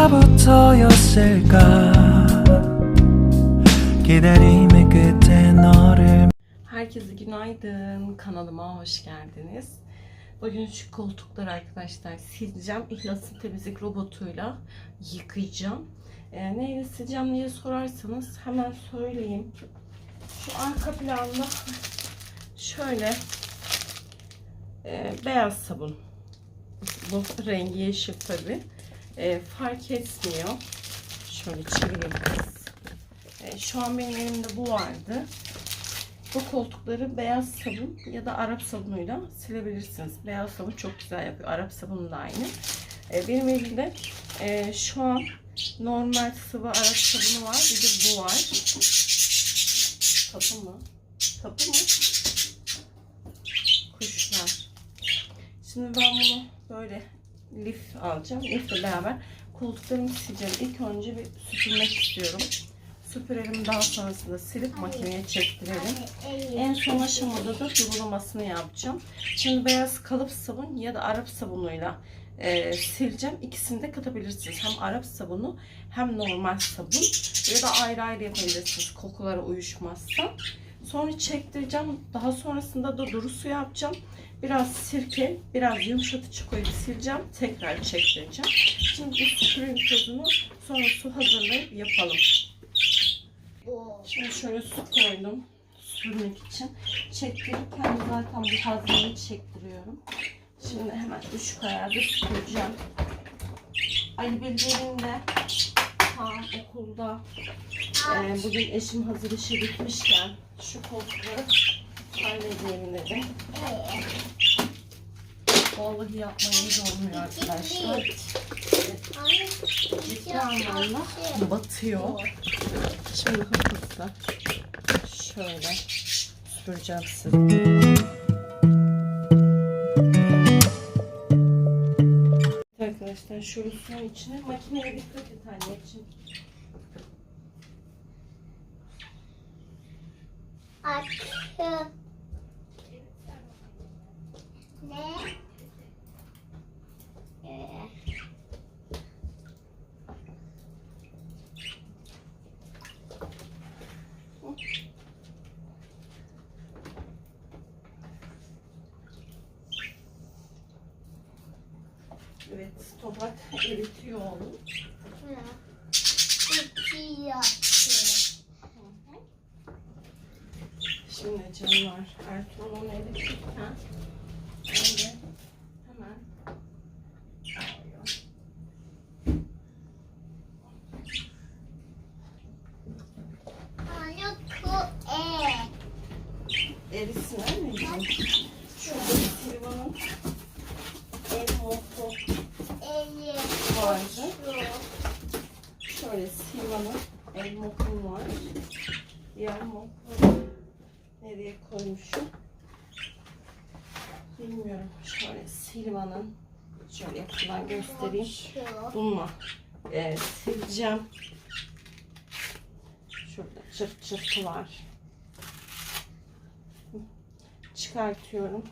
언제부터였을까 기다림의 끝에 너를 Herkese günaydın. Kanalıma hoş geldiniz. Bugün şu koltukları arkadaşlar sileceğim. İhlas'ın temizlik robotuyla yıkayacağım. Ee, neyle sileceğim diye sorarsanız hemen söyleyeyim. Şu arka planda şöyle e, beyaz sabun. Bu rengi yeşil tabi. fark etmiyor. Şöyle çevireyim. E, şu an benim elimde bu vardı. Bu koltukları beyaz sabun ya da Arap sabunuyla silebilirsiniz. Beyaz sabun çok güzel yapıyor. Arap sabunu da aynı. Ee, benim elimde e, şu an normal sıvı Arap sabunu var. Bir de bu var. Kapı mı? Kapı mı? Kuşlar. Şimdi ben bunu böyle lif alacağım. Lifle beraber koltuklarımı sileceğim. İlk önce bir süpürmek istiyorum. Süpürelim daha sonrasında silip makineye çektirelim. En son aşamada da durulamasını yapacağım. Şimdi beyaz kalıp sabun ya da Arap sabunuyla e, sileceğim. İkisini de katabilirsiniz. Hem Arap sabunu hem normal sabun ya da ayrı ayrı yapabilirsiniz kokulara uyuşmazsa. Sonra çektireceğim. Daha sonrasında da duru su yapacağım. Biraz sirke, biraz yumuşatıcı koyup sileceğim. Tekrar çektireceğim. Şimdi bir süpüreyim tozunu. Sonra su hazırlayıp yapalım. Şimdi şöyle su koydum sürmek için. Çektirirken zaten bu hazneyi çektiriyorum. Şimdi hemen üç kayada süpüreceğim. Ali Bilge'nin ta okulda e, bugün eşim hazır işe gitmişken şu koltukları halledeyim dedim. Vallahi yapmayı da olmuyor arkadaşlar. Ciddi anlamda batıyor. Şimdi hızlıca şöyle süpüreceğim size. Arkadaşlar şöyle suyun içine makineye dikkat et anneciğim. Açık. Ne? Ee, Evet toprak eritiyor onu. İki yaptı. Şimdi canlar Ertuğrul onu eritirken öyle hemen alıyor. Anne bu e. Erisin anneciğim. Şurada Silvan'ın el motu Eli. vardı. Şu. Şöyle Silvan'ın el motum var. Diğer motları nereye koymuşum? Bilmiyorum. Şöyle Silvan'ın şöyle yakından göstereyim. Bununla e, sileceğim. Şurada çırt çırtı var. Çıkartıyorum.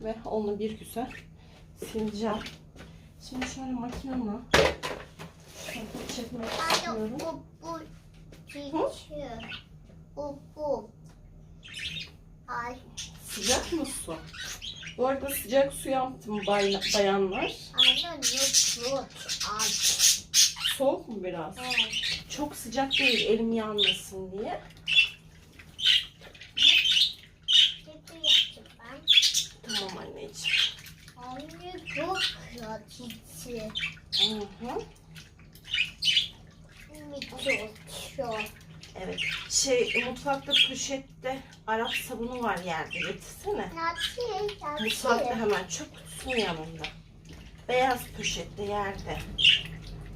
Ve onu bir güzel sileceğim. Şimdi şöyle makinamla şöyle çekmek istiyorum. bu bu. Geçiyor. Bu bu. Ay. Sıcak mı su? Bu arada sıcak su yaptım bay- bayanlar. Anne ne bu? Ay. Soğuk mu biraz? Çok sıcak değil elim yanmasın diye. Tamam anneciğim. Anne çok kötü. Hı hı. Çok çok. Evet. Şey mutfakta poşette Arap sabunu var yerde. Getirsene. Mutfakta hemen çöp kutusunun yanında. Beyaz poşette yerde.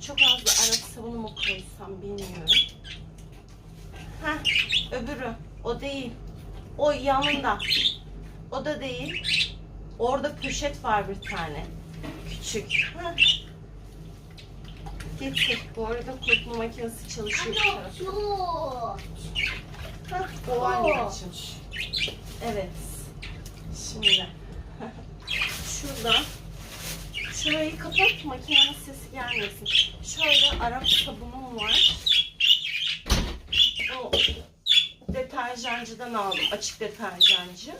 Çok az da Arap sabunu mu koysam bilmiyorum. Heh, öbürü. O değil. O yanında. O da değil. Orada poşet var bir tane. Küçük. Heh. Getir. Bu arada kurutma makinesi çalışıyor. o anneciğim. Evet. Şimdi şurada Şurayı kapat makinenin sesi gelmesin. Şöyle Arap sabunum var. Bu deterjancıdan aldım. Açık deterjancı.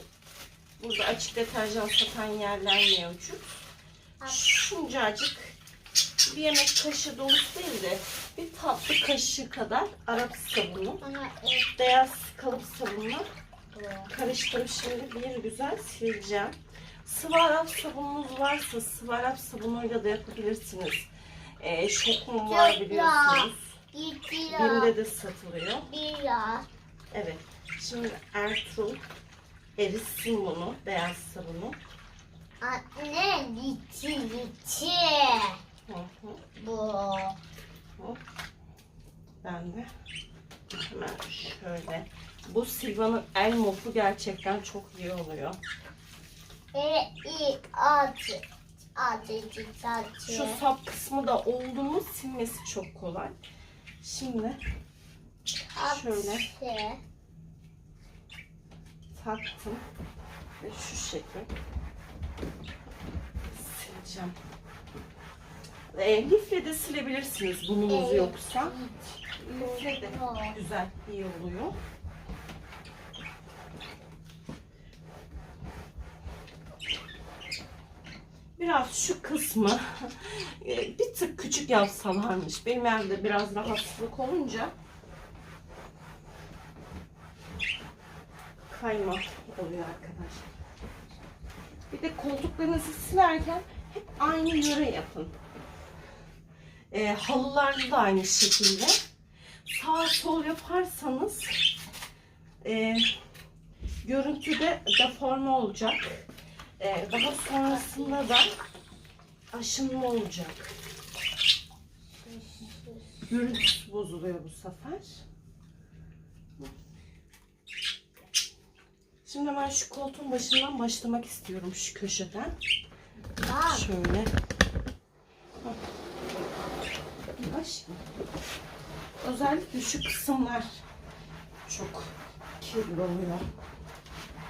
Burada açık deterjan satan yerler mevcut. Şuncacık bir yemek kaşığı dolusu değil de bir tatlı kaşığı kadar Arap sabunu. Beyaz kalıp sabunla bu. karıştırıp şimdi bir güzel sileceğim. Sıvı Arap sabununuz varsa sıvı Arap sabunuyla da yapabilirsiniz. Ee, şok mu var biliyorsunuz. Bim'de de satılıyor. Evet. Şimdi Ertuğrul eritsin bunu, beyaz sabunu. Anne gitti gitti. Hı hı. Bu. Hop. Ben de hemen şöyle. Bu Silva'nın el mopu gerçekten çok iyi oluyor. E i atı. Atı atı. Şu sap kısmı da oldu mu silmesi çok kolay. Şimdi şöyle taktım ve şu şekil sileceğim. E, lifle de silebilirsiniz bununuz Evet. yoksa. Lifle de güzel iyi oluyor. Biraz şu kısmı e, bir tık küçük yapsalarmış. Benim evde biraz rahatsızlık olunca kayma oluyor arkadaşlar. Bir de koltuklarınızı silerken hep aynı yöre yapın. E, halılarda da aynı şekilde. Sağ sol yaparsanız e, görüntüde deforme olacak. E, daha sonrasında da aşınma olacak. Görüntüsü bozuluyor bu sefer. Şimdi ben şu koltuğun başından başlamak istiyorum şu köşeden. Bak. Şöyle. Hah. Yavaş. Özellikle şu kısımlar çok kirli oluyor.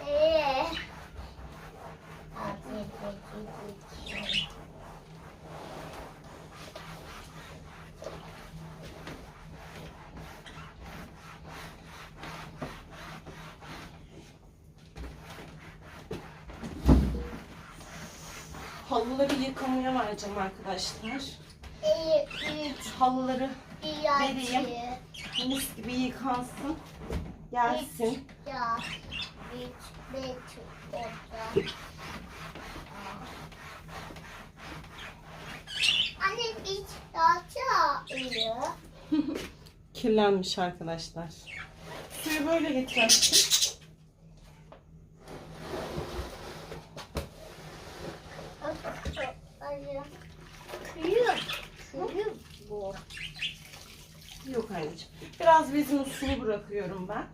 E. Gitti. Halıları yıkamaya vereceğim arkadaşlar. Halıları Vereyim. mis gibi yıkansın. Gelsin. Anne atı alıyor. Kirlenmiş arkadaşlar. Suyu böyle getireyim. Kıyım. Kıyım bu. Yok anneciğim. Biraz bezini sulu bırakıyorum ben.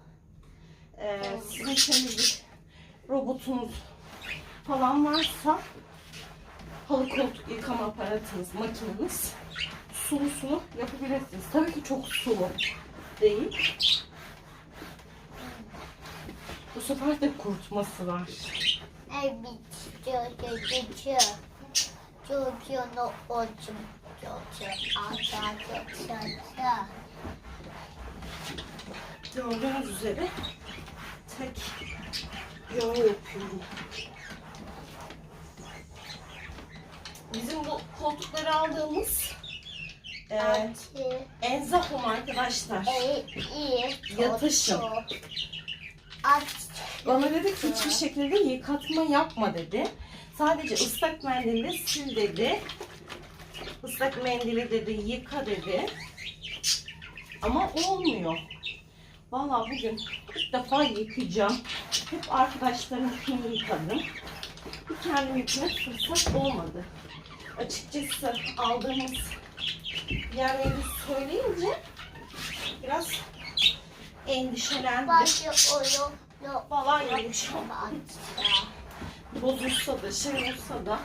Ee, sizin temizlik robotunuz falan varsa halı koltuk yıkama aparatınız, makineniz sulu sulu yapabilirsiniz. Tabii ki çok sulu değil. Bu sefer de kurutması var. Evet. Çocuğu. Çocuğunu ocum. Çocuğu. Ata Gördüğünüz üzere tek yağ yapıyorum. Bizim bu koltukları aldığımız e, Atı. Enzahom arkadaşlar. Yatışım. At. Bana dedi ki hiçbir şekilde yıkatma yapma dedi. Sadece ıslak mendille sil dedi. Islak mendili dedi yıka dedi. Ama olmuyor. Vallahi bugün ilk defa yıkayacağım. Hep arkadaşlarımkini yıkadım. Bir kendim yıkmak fırsat olmadı. Açıkçası aldığımız yerleri söyleyince biraz endişelendim. Falan. Atı. Bozulsa da şey olsa da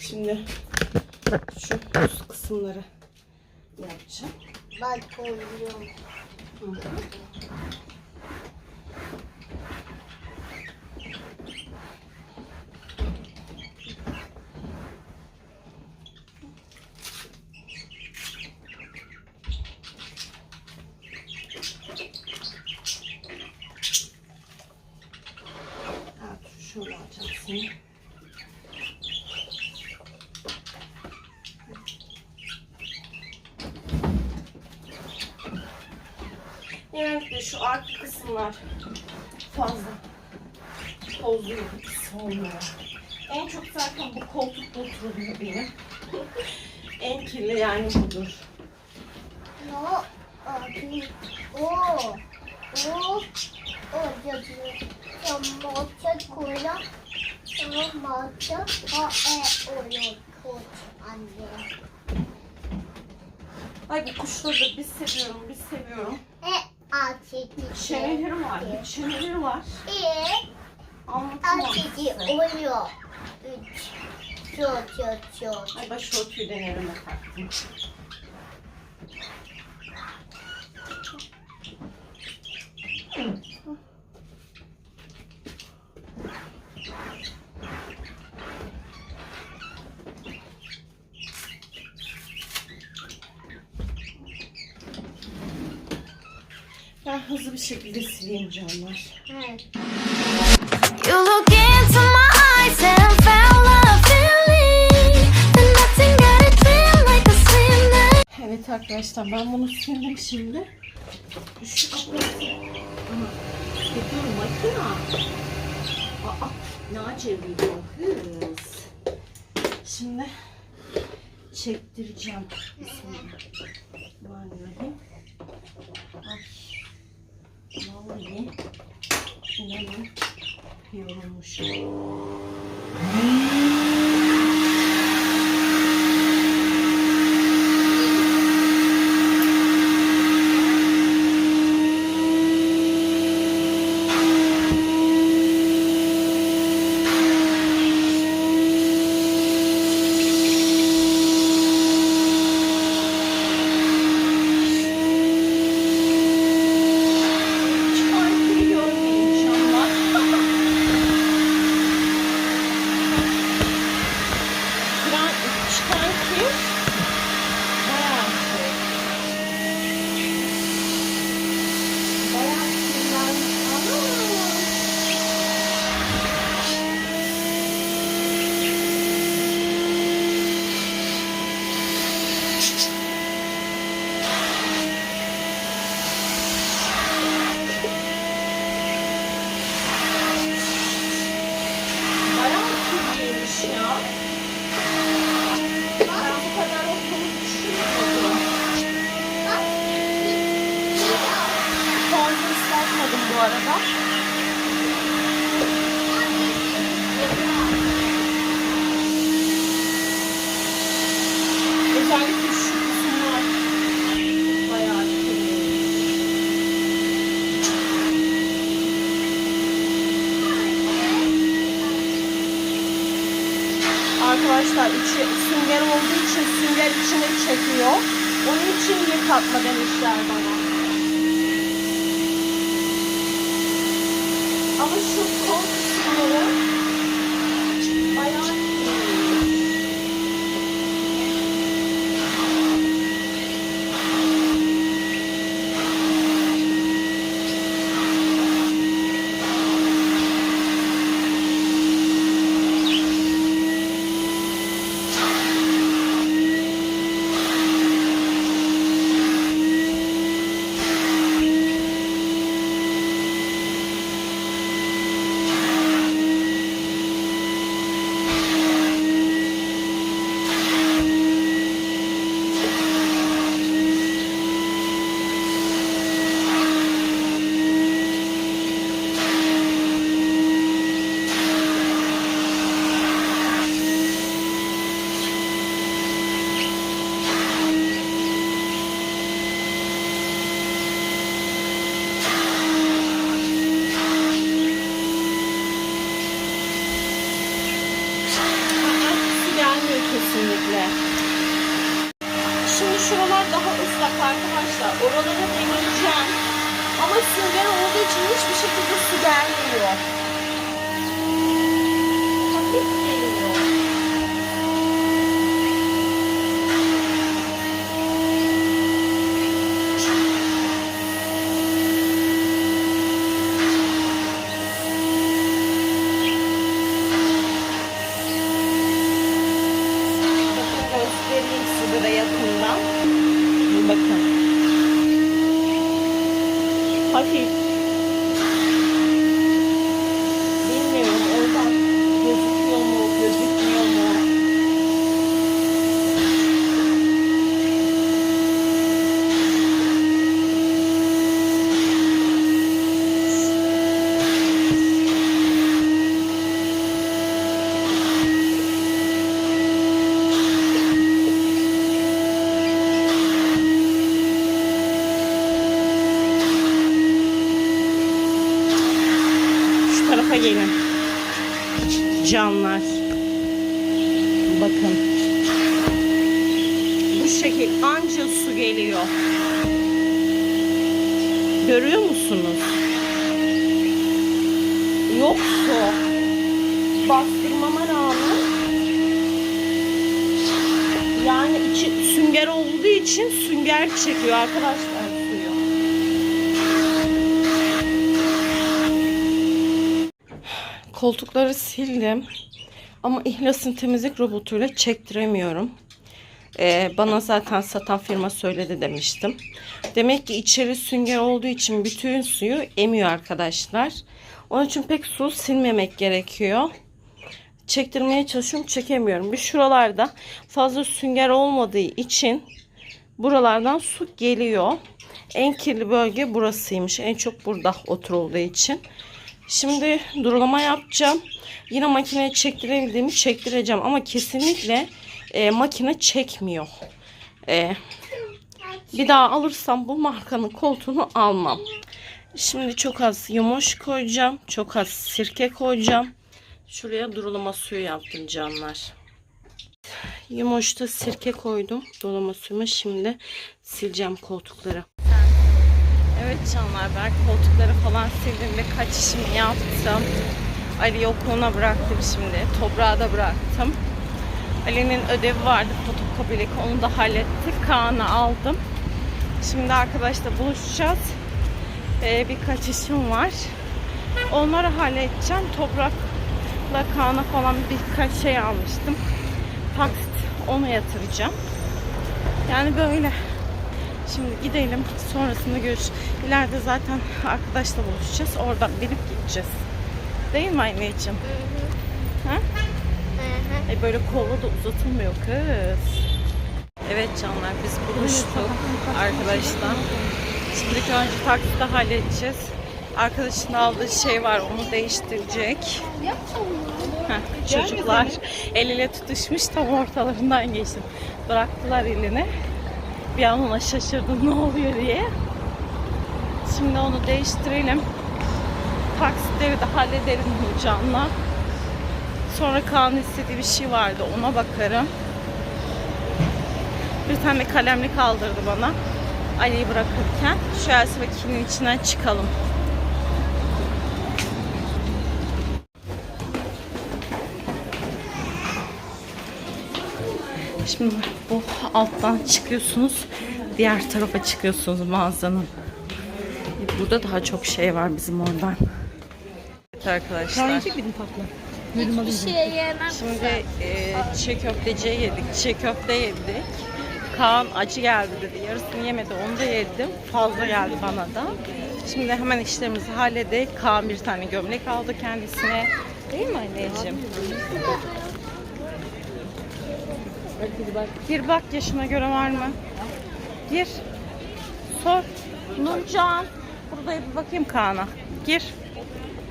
Şimdi şu üst kısımları yapacağım. Ben koyuyorum. Hı hı. Evet, şöyle alacağım seni. Genellikle şu kısımlar fazla tozlu yapısı olmuyor. En çok zaten bu koltukta oturuluyor benim. en kirli yani budur. No. Abi. O. O. O yazıyor. Yamaça koyla. Yamaça. Ha e oluyor. Koç anne. Ay bu kuşları da bir seviyorum, bir seviyorum. E açıcı. Çeneleri var, bir çeneleri var. Açıcı size. oluyor. Üç. Çok çok çok. Ay başörtüyü de nereme taktım. Hızlı bir şekilde sileyim canlar. Evet. You look into my eyes and found love feeling. Then nothing got it feel like a slim Evet arkadaşlar ben bunu sildim şimdi. Şu kapıyı... Aha. Yapıyorum makina. Aa, ne kız. Şimdi çektireceğim. Bismillahirrahmanirrahim. siya naman. Yung siya. Arkadaşlar. Oralara deneyeceğim. Ama sünger olduğu için hiçbir şekilde su gelmiyor. Hafif geliyor. Bakın göstereyim size de yakından. Bakın. Hafif. Bilmiyorum oradan gözüküyor mu, gözükmüyor mu? Şu tarafa gelin. Canlar. Bakın. Bu şekil anca su geliyor. Görüyor musunuz? Yok su. Bastırmama rağmen yani içi sünger olduğu için sünger çekiyor arkadaşlar suyu. Koltukları sildim. Ama İhlas'ın temizlik robotuyla çektiremiyorum. Ee, bana zaten satan firma söyledi demiştim. Demek ki içeri sünger olduğu için bütün suyu emiyor arkadaşlar. Onun için pek su silmemek gerekiyor. Çektirmeye çalışıyorum çekemiyorum. Bir şuralarda fazla sünger olmadığı için buralardan su geliyor. En kirli bölge burasıymış. En çok burada oturulduğu için. Şimdi durulama yapacağım. Yine makineye çektirebildiğimi çektireceğim. Ama kesinlikle e, makine çekmiyor. E, bir daha alırsam bu markanın koltuğunu almam. Şimdi çok az yumuş koyacağım. Çok az sirke koyacağım. Şuraya durulama suyu yaptım canlar. Yumuşta sirke koydum. Durulama suyumu şimdi sileceğim koltukları. Evet canlar ben koltukları falan sildim ve kaçışımı yaptım. Ali okuluna bıraktım şimdi. Toprağa da bıraktım. Ali'nin ödevi vardı fotokopilik onu da hallettik. Kaan'ı aldım. Şimdi arkadaşlar buluşacağız. Ee, birkaç işim var. Onları halledeceğim. Toprakla Kaan'a falan birkaç şey almıştım. Taksit onu yatıracağım. Yani böyle. Şimdi gidelim. Sonrasında görüş. İleride zaten arkadaşla buluşacağız. Oradan binip gideceğiz. Değil mi anneciğim? Ha? E böyle kolla da uzatılmıyor kız. Evet canlar biz buluştuk arkadaşlar. Şimdi ilk önce takside halledeceğiz. Arkadaşın aldığı şey var onu değiştirecek. Heh, çocuklar el ile tutuşmuş tam ortalarından geçtim. Bıraktılar elini. Bir an ona şaşırdım ne oluyor diye. Şimdi onu değiştirelim. Taksitleri de halledelim Nurcan'la. Sonra Kaan'ın istediği bir şey vardı ona bakarım. Bir tane kalemlik kaldırdı bana. Ali'yi bırakırken şu Elsivekinin içinden çıkalım. Şimdi bu alttan çıkıyorsunuz. Diğer tarafa çıkıyorsunuz mağazanın. Burada daha çok şey var bizim oradan. Evet arkadaşlar. Hiçbir şey yemem. Şimdi e, çiğ köfteciye yedik. Çiğ köfte yedik. Kaan acı geldi dedi. Yarısını yemedi. Onu da yedim. Fazla geldi bana da. Şimdi hemen işlerimizi halledelim. Kaan bir tane gömlek aldı kendisine. Değil mi anneciğim? Gir bak yaşına göre var mı? Gir. Sor. Nurcan. Burada bir bakayım Kaan'a. Gir.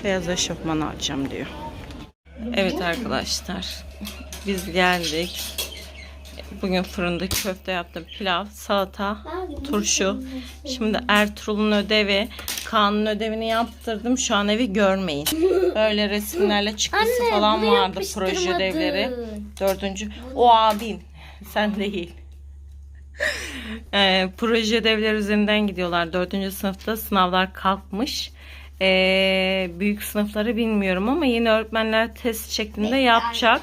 Beyaz eşofman alacağım diyor. Evet arkadaşlar. Biz geldik. Bugün fırında köfte yaptım. Pilav, salata, turşu. Şimdi Ertuğrul'un ödevi. Kaan'ın ödevini yaptırdım. Şu an evi görmeyin. Böyle resimlerle çıktısı falan bunu vardı. Proje yapıştırmadın. ödevleri. Dördüncü. O abin. Sen değil. Ee, proje ödevleri üzerinden gidiyorlar. Dördüncü sınıfta sınavlar kalkmış. Ee, büyük sınıfları bilmiyorum ama yeni öğretmenler test şeklinde yapacak.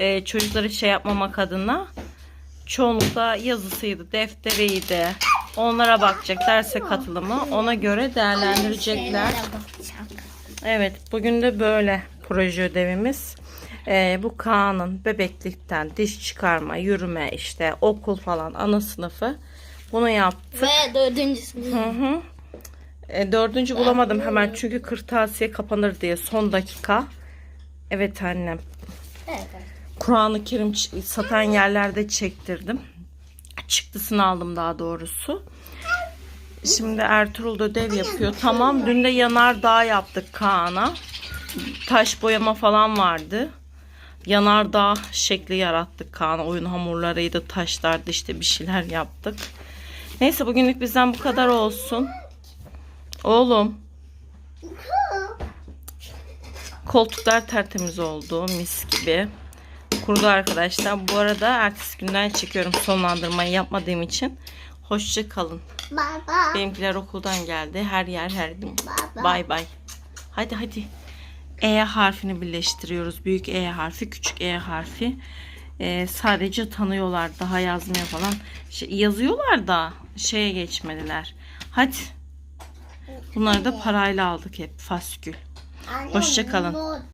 Ee, çocukları şey yapmamak adına. Çoğunlukla yazısıydı, defteriydi. Onlara bakacak derse katılımı. Ona göre değerlendirecekler. Evet, bugün de böyle proje ödevimiz. Ee, bu Kaan'ın bebeklikten diş çıkarma, yürüme, işte okul falan ana sınıfı. Bunu yaptık. Ve dördüncüsü. Hı hı. E, dördüncü bulamadım hemen çünkü kırtasiye kapanır diye son dakika. Evet annem. Evet. Kur'an-ı Kerim satan yerlerde çektirdim. Çıktısını aldım daha doğrusu. Şimdi Ertuğrul da ödev yapıyor. Tamam dün de yanardağ yaptık Kaan'a. Taş boyama falan vardı. Yanardağ şekli yarattık Kaan'a. Oyun hamurlarıydı, taşlardı işte bir şeyler yaptık. Neyse bugünlük bizden bu kadar olsun. Oğlum. Koltuklar tertemiz oldu mis gibi. Kurudu arkadaşlar. Bu arada ertesi günden çekiyorum sonlandırmayı yapmadığım için. Hoşça kalın. Baba. Benimkiler okuldan geldi. Her yer her gün. Bay bay. Hadi hadi. E harfini birleştiriyoruz. Büyük E harfi, küçük E harfi. Ee, sadece tanıyorlar. Daha yazmıyor falan. Şey, yazıyorlar da şeye geçmediler. Hadi. Bunları da parayla aldık hep. Faskül. Hoşça kalın.